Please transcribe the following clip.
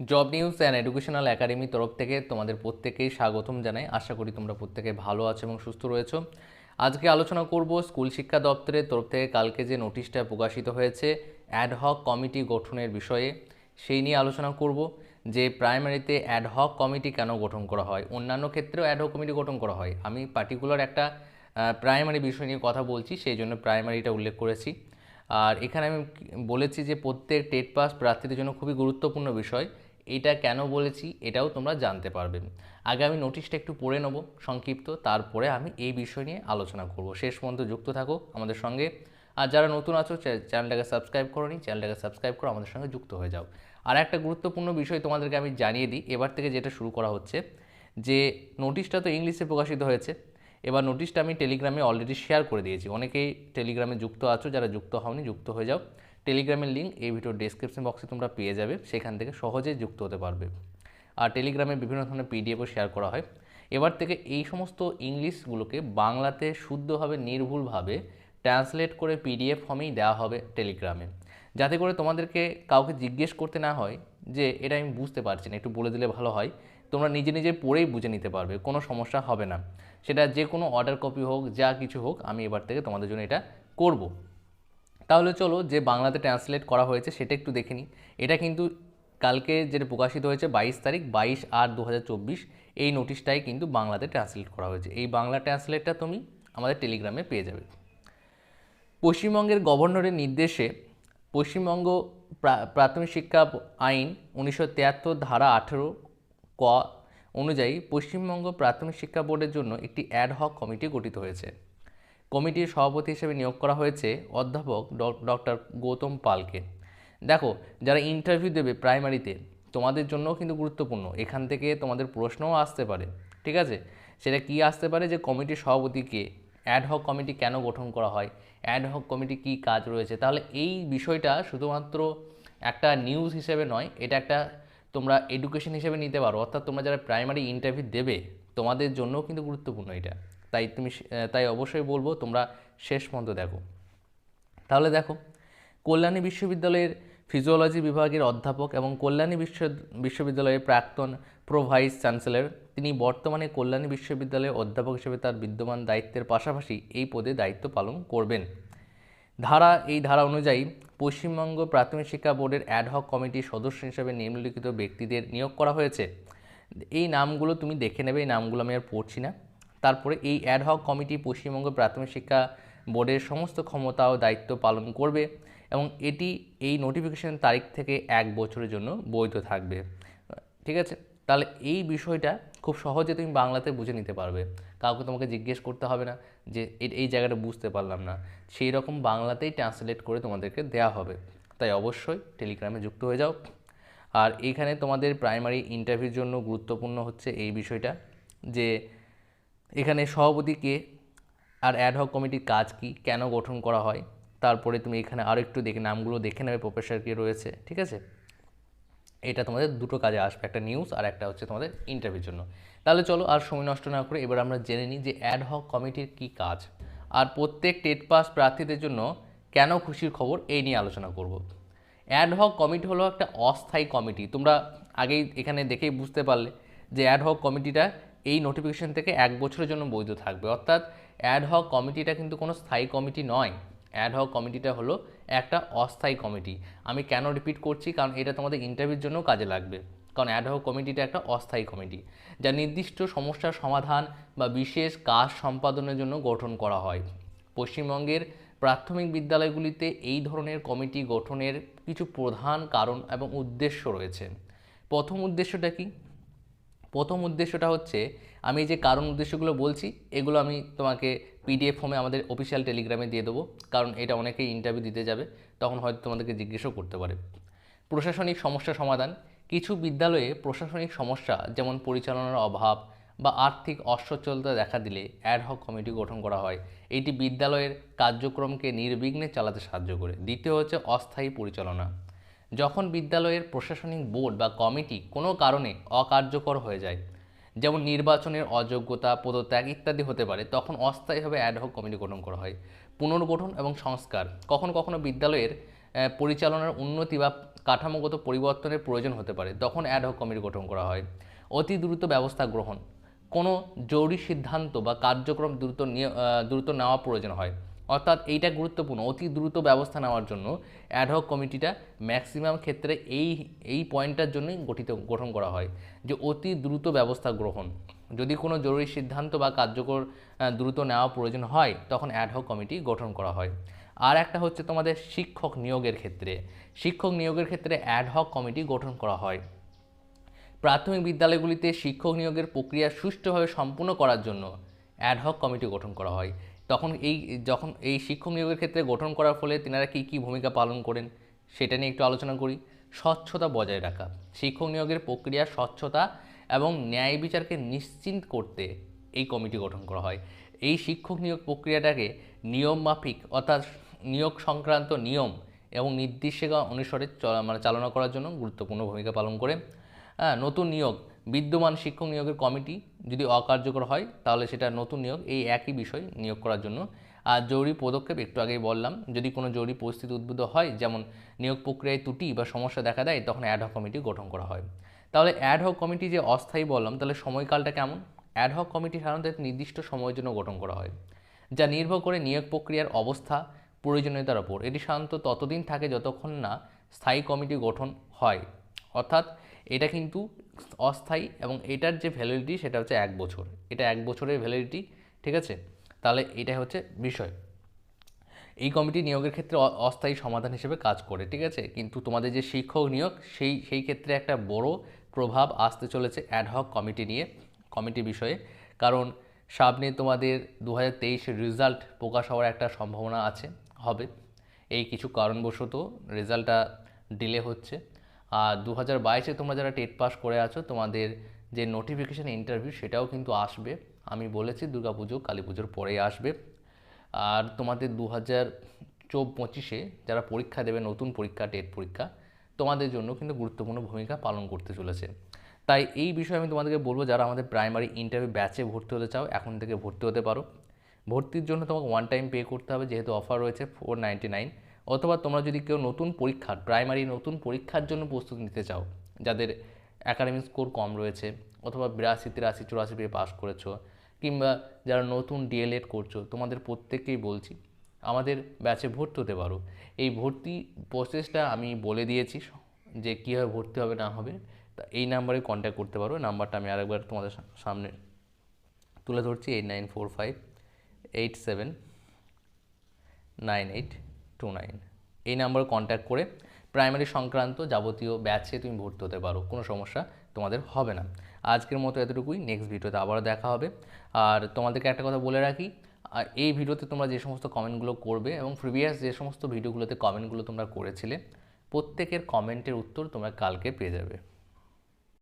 Job news and educational academy তরফ থেকে তোমাদের প্রত্যেকেই স্বাগতম জানাই। আশা করি তোমরা প্রত্যেকে ভালো আছো এবং সুস্থ রয়েছো। আজকে আলোচনা করব স্কুল শিক্ষা দপ্তরের তরফ থেকে কালকে যে নোটিশটা প্রকাশিত হয়েছে অ্যাডহক কমিটি গঠনের বিষয়ে, সেই নিয়ে আলোচনা করব। যে প্রাইমারিতে অ্যাডহক কমিটি কেন গঠন করা হয়, অন্যান্য ক্ষেত্রেও অ্যাডহক কমিটি গঠন করা হয়। আমি পার্টিকুলার একটা প্রাইমারি বিষয় নিয়ে কথা বলছি, সেই জন্য প্রাইমারিটা উল্লেখ করেছি। আর এখানে আমি বলেছি যে প্রত্যেক টেট পাস প্রার্থীদের জন্য খুবই গুরুত্বপূর্ণ বিষয়। এটা কেন বলেছি এটাও তোমরা জানতে পারবে। আগে আমি নোটিশটা একটু পড়ে নেব, সংক্ষিপ্ত, তারপরে আমি এই বিষয় নিয়ে আলোচনা করব। শেষ পর্যন্ত যুক্ত থাকো আমাদের সঙ্গে। আর যারা নতুন আছো চ্যানেলটাকে সাবস্ক্রাইব করো নি, চ্যানেলটাকে সাবস্ক্রাইব করো, আমাদের সঙ্গে যুক্ত হয়ে যাও। আর একটা গুরুত্বপূর্ণ বিষয় তোমাদেরকে আমি জানিয়ে দিই, এবার থেকে যেটা শুরু করা হচ্ছে, যে নোটিশটা তো ইংলিশে প্রকাশিত হয়েছে। এবার নোটিশটা আমি টেলিগ্রামে অলরেডি শেয়ার করে দিয়েছি। অনেকেই টেলিগ্রামে যুক্ত আছো, যারা যুক্ত হওনি, যুক্ত হয়ে যাও। টেলিগ্রামের লিঙ্ক এই ভিডিওর ডেসক্রিপশন বক্সে তোমরা পেয়ে যাবে, সেখান থেকে সহজে যুক্ত হতে পারবে। আর টেলিগ্রামে বিভিন্ন ধরনের পিডিএফও শেয়ার করা হয়। এবার থেকে এই সমস্ত ইংলিশগুলোকে বাংলাতে শুদ্ধভাবে, নির্ভুলভাবে ট্রান্সলেট করে পিডিএফ ফর্মেই দেওয়া হবে টেলিগ্রামে। যাতে করে তোমাদেরকে কাউকে জিজ্ঞেস করতে না হয় যে, এটা আমি বুঝতে পারছি না, একটু বলে দিলে ভালো হয়। তোমরা নিজে নিজে পড়েই বুঝে নিতে পারবে, কোনো সমস্যা হবে না। সেটা যে কোনো অর্ডার কপি হোক, যা কিছু হোক, আমি এবার থেকে তোমাদের জন্য এটা করব। তাহলে চলো যে বাংলাতে ট্রান্সলেট করা হয়েছে সেটা একটু দেখে নিই। এটা কিন্তু কালকে যেটা প্রকাশিত হয়েছে বাইশ তারিখ, বাইশ আট দু এই নোটিশটাই কিন্তু বাংলাতে ট্রান্সলেট করা হয়েছে। এই বাংলা ট্রান্সলেটটা তুমি আমাদের টেলিগ্রামে পেয়ে যাবে। পশ্চিমবঙ্গের গভর্নরের নির্দেশে পশ্চিমবঙ্গ প্রাথমিক শিক্ষা আইন উনিশশো ধারা আঠেরো ক অনুযায়ী পশ্চিমবঙ্গ প্রাথমিক শিক্ষা বোর্ডের জন্য একটি অ্যাডহক কমিটি গঠিত হয়েছে। কমিটির সভাপতি হিসেবে নিয়োগ করা হয়েছে অধ্যাপক ডক্টর গৌতম পালকে। দেখো, যারা ইন্টারভিউ দেবে প্রাইমারিতে তোমাদের জন্যও কিন্তু গুরুত্বপূর্ণ। এখান থেকে তোমাদের প্রশ্নও আসতে পারে, ঠিক আছে? সেটা কি আসতে পারে যে কমিটির সভাপতিকে অ্যাডহক কমিটি কেন গঠন করা হয় অ্যাডহক কমিটি কি কাজ রয়েছে? তাহলে এই বিষয়টা শুধুমাত্র একটা নিউজ হিসেবে নয়, এটা একটা তোমরা এডুকেশন হিসেবে নিতে পারো। অর্থাৎ তোমরা যারা প্রাইমারি ইন্টারভিউ দেবে, তোমাদের জন্যও কিন্তু গুরুত্বপূর্ণ এটা। তাই তুমি তাই অবশ্যই বলব, তোমরা শেষ পর্যন্ত দেখো। তাহলে দেখো, কল্যাণী বিশ্ববিদ্যালয়ের ফিজিওলজি বিভাগের অধ্যাপক এবং কল্যাণী বিশ্ব, বিশ্ববিদ্যালয়ের প্রাক্তন প্রো ভাইস চ্যান্সেলর তিনি বর্তমানে কল্যাণী বিশ্ববিদ্যালয়ের অধ্যাপক হিসেবে তার বিদ্যমান দায়িত্বের পাশাপাশি এই পদে দায়িত্ব পালন করবেন। ধারা, এই ধারা অনুযায়ী পশ্চিমবঙ্গ প্রাথমিক শিক্ষা বোর্ডের অ্যাডহক কমিটির সদস্য হিসেবে নিম্নলিখিত ব্যক্তিদের নিয়োগ করা হয়েছে। এই নামগুলো তুমি দেখে নেবে, এই নামগুলো আমি আর পড়ছি না। তারপরে এই অ্যাডহক কমিটি পশ্চিমবঙ্গ প্রাথমিক শিক্ষা বোর্ডের সমস্ত ক্ষমতা ও দায়িত্ব পালন করবে এবং এটি এই নোটিফিকেশন তারিখ থেকে এক বছরের জন্য বৈধ থাকবে। ঠিক আছে? তাহলে এই বিষয়টা খুব সহজে তুমি বাংলাতে বুঝে নিতে পারবে। কাউকে তোমাকে জিজ্ঞেস করতে হবে না যে এই জায়গাটা বুঝতে পারলাম না। সেই রকম বাংলাতেই ট্রান্সলেট করে তোমাদেরকে দেওয়া হবে। তাই অবশ্যই টেলিগ্রামে যুক্ত হয়ে যাও। আর এখানে তোমাদের প্রাইমারি ইন্টারভিউর জন্য গুরুত্বপূর্ণ হচ্ছে এই বিষয়টা যে এখানে সভাপতি কে আর অ্যাডহক কমিটির কাজ কি? কেন গঠন করা হয়? তারপরে তুমি এখানে আরও একটু দেখে নামগুলো দেখে নেবে প্রফেসর কে রয়েছে, ঠিক আছে? এটা তোমাদের দুটো কাজে আসবে, একটা নিউজ আর একটা হচ্ছে তোমাদের ইন্টারভিউর জন্য। তাহলে চলো আর সময় নষ্ট না করে এবার আমরা জেনে নিই যে অ্যাডহক কমিটির কি কাজ। আর প্রত্যেক টেট পাস প্রার্থীদের জন্য কেন খুশির খবর এই নিয়ে আলোচনা করব। অ্যাডহক কমিটি হলো একটা অস্থায়ী কমিটি। তোমরা আগেই এখানে দেখেই বুঝতে পারলে যে অ্যাডহক কমিটিটা এই নোটিফিকেশন থেকে এক বছরের জন্য বৈধ থাকবে। অর্থাৎ অ্যাডহক কমিটিটা কিন্তু কোনো স্থায়ী কমিটি নয়। অ্যাডহক কমিটিটা হলো একটা অস্থায়ী কমিটি আমি কেন রিপিট করছি? কারণ এটা তোমাদের ইন্টারভিউর জন্য কাজে লাগবে। কারণ অ্যাডহক কমিটিটা একটা অস্থায়ী কমিটি যা নির্দিষ্ট সমস্যার সমাধান বা বিশেষ কাজ সম্পাদনের জন্য গঠন করা হয়। পশ্চিমবঙ্গের প্রাথমিক বিদ্যালয়গুলিতে এই ধরনের কমিটি গঠনের কিছু প্রধান কারণ এবং উদ্দেশ্য রয়েছে। প্রথম উদ্দেশ্যটা কি? প্রথম উদ্দেশ্যটা হচ্ছে, আমি যে কারণ উদ্দেশ্যগুলো বলছি, এগুলো আমি তোমাকে পিডিএফ ফর্মে আমাদের অফিসিয়াল টেলিগ্রামে দিয়ে দেবো। কারণ এটা অনেকেই ইন্টারভিউ দিতে যাবে, তখন হয়তো তোমাদেরকে জিজ্ঞেসও করতে পারে। প্রশাসনিক সমস্যা সমাধান। কিছু বিদ্যালয়ে প্রশাসনিক সমস্যা, যেমন পরিচালনার অভাব বা আর্থিক অসচ্ছলতা দেখা দিলে অ্যাডহক কমিটি গঠন করা হয়। এটি বিদ্যালয়ের কার্যক্রমকে নির্বিঘ্নে চালাতে সাহায্য করে। দ্বিতীয় হচ্ছে অস্থায়ী পরিচালনা। যখন বিদ্যালয়ের প্রশাসনিক বোর্ড বা কমিটি কোনো কারণে অকার্যকর হয়ে যায়, যেমন নির্বাচনের অযোগ্যতা, পদত্যাগ ইত্যাদি হতে পারে, তখন অস্থায়ীভাবে অ্যাডহক কমিটি গঠন করা হয়। পুনর্গঠন এবং সংস্কার, কখনো কখনো বিদ্যালয়ের পরিচালনার উন্নতি বা কাঠামোগত পরিবর্তনের প্রয়োজন হতে পারে, তখন অ্যাডহক কমিটি গঠন করা হয়। অতি দ্রুত ব্যবস্থা গ্রহণ, কোনো জরুরি সিদ্ধান্ত বা কার্যক্রম দ্রুত দ্রুত নেওয়া প্রয়োজন হয়। অর্থাৎ এইটা গুরুত্বপূর্ণ, অতি দ্রুত ব্যবস্থা নেওয়ার জন্য অ্যাডহক কমিটিটা ম্যাক্সিমাম ক্ষেত্রে এই এই পয়েন্টটার জন্যই গঠিত, গঠন করা হয় যে অতি দ্রুত ব্যবস্থা গ্রহণ। যদি কোনো জরুরি সিদ্ধান্ত বা কার্যকর দ্রুত নেওয়া প্রয়োজন হয়, তখন অ্যাডহক কমিটি গঠন করা হয়। আর একটা হচ্ছে তোমাদের শিক্ষক নিয়োগের ক্ষেত্রে। শিক্ষক নিয়োগের ক্ষেত্রে অ্যাডহক কমিটি গঠন করা হয়। প্রাথমিক বিদ্যালয়গুলিতে শিক্ষক নিয়োগের প্রক্রিয়া সুষ্ঠুভাবে সম্পূর্ণ করার জন্য অ্যাডহক কমিটি গঠন করা হয়। তখন এই যখন এই শিক্ষক নিয়োগের ক্ষেত্রে গঠন করার ফলে তিনারা কী কী ভূমিকা পালন করেন সেটা নিয়ে একটু আলোচনা করি। স্বচ্ছতা বজায় রাখা, শিক্ষক নিয়োগের প্রক্রিয়া স্বচ্ছতা এবং ন্যায় বিচারকে নিশ্চিন্ত করতে এই কমিটি গঠন করা হয়। এই শিক্ষক নিয়োগ প্রক্রিয়াটাকে নিয়ম মাফিক অর্থাৎ নিয়োগ সংক্রান্ত নিয়ম এবং নির্দেশিকা অনুসারে মানে চালনা করার জন্য গুরুত্বপূর্ণ ভূমিকা পালন করে। নতুন নিয়োগ বিদ্যমান শিক্ষক নিয়োগের কমিটি যদি অকার্যকর হয়, তাহলে সেটা নতুন নিয়োগ, এই একই বিষয় নিয়োগ করার জন্য। আর জরুরি পদক্ষেপ, একটু আগেই বললাম, যদি কোনো জরুরি পরিস্থিতি উদ্ভূত হয়, যেমন নিয়োগ প্রক্রিয়ায় ত্রুটি বা সমস্যা দেখা দেয়, তখন অ্যাডহক কমিটি গঠন করা হয়। তাহলে অ্যাডহক কমিটি যে অস্থায়ী বললাম, তাহলে সময়কালটা কেমন? অ্যাডহক কমিটি সাধারণত নির্দিষ্ট সময়ের জন্য গঠন করা হয়, যা নির্ভর করে নিয়োগ প্রক্রিয়ার অবস্থা, প্রয়োজনীয়তার ওপর। এটি সাধারণত ততদিন থাকে যতক্ষণ না স্থায়ী কমিটি গঠন হয়। অর্থাৎ এটা কিন্তু অস্থায়ী এবং এটার যে ভ্যালিডিটি সেটা হচ্ছে এক বছর। এটা এক বছরের ভ্যালিডিটি ঠিক আছে? তাহলে এটাই হচ্ছে বিষয়। এই কমিটি নিয়োগের ক্ষেত্রে অস্থায়ী সমাধান হিসেবে কাজ করে, ঠিক আছে? কিন্তু তোমাদের যে শিক্ষক নিয়োগ, সেই সেই ক্ষেত্রে একটা বড় প্রভাব আসতে চলেছে অ্যাডহক কমিটি নিয়ে, কমিটি বিষয়ে। কারণ সামনে তোমাদের দু হাজার রেজাল্ট প্রকাশ হওয়ার একটা সম্ভাবনা আছে, হবে। এই কিছু কারণবশত রেজাল্টটা ডিলে হচ্ছে। আর দু হাজার বাইশে তোমরা যারা টেট পাস করে আছো, তোমাদের যে নোটিফিকেশান ইন্টারভিউ সেটাও কিন্তু আসবে। আমি বলেছি দুর্গাপুজো কালী পুজোর পরেই আসবে। আর তোমাদের দু হাজার চৌ পঁচিশে যারা পরীক্ষা দেবে, নতুন পরীক্ষা, টেট পরীক্ষা, তোমাদের জন্য কিন্তু গুরুত্বপূর্ণ ভূমিকা পালন করতে চলেছে। তাই এই বিষয়ে আমি তোমাদেরকে বলব, যারা আমাদের প্রাইমারি ইন্টারভিউ ব্যাচে ভর্তি হতে চাও, এখন থেকে ভর্তি হতে পারো। ভর্তির জন্য তোমাকে ওয়ান টাইম পে করতে হবে, যেহেতু অফার রয়েছে ফোর নাইনটি নাইন অথবা তোমরা যদি কেউ নতুন পরীক্ষার প্রাইমারি নতুন পরীক্ষার জন্য প্রস্তুতি নিতে চাও, যাদের একাডেমিক স্কোর কম রয়েছে, অথবা বিরাশি, তিরাশি, চুরাশি পেয়ে পাস করেছ, কিংবা যারা নতুন ডিএলএড করছ, তোমাদের প্রত্যেককেই বলছি, আমাদের ব্যাচে ভর্তি হতে পারো। এই ভর্তি প্রসেসটা আমি বলে দিয়েছি যে কীভাবে ভর্তি হবে, না হবে, তা এই নাম্বারে কন্ট্যাক্ট করতে পারো। নাম্বারটা আমি আরেকবার তোমাদের সামনে তুলে ধরছি eight nine four five eight seven nine eight two nine এই নাম্বারে কন্ট্যাক্ট করে প্রাইমারি সংক্রান্ত যাবতীয় ব্যাচে তুমি ভর্তি হতে পারো, কোনো সমস্যা তোমাদের হবে না। আজকের মতো এতটুকুই নেক্সট ভিডিওতে আবারও দেখা হবে। আর তোমাদেরকে একটা কথা বলে রাখি আর এই ভিডিওতে তোমরা যে সমস্ত কমেন্টগুলো করবে এবং প্রিভিয়াস যে সমস্ত ভিডিওগুলোতে কমেন্টগুলো তোমরা করেছিলে, প্রত্যেকের কমেন্টের উত্তর তোমরা কালকে পেয়ে যাবে।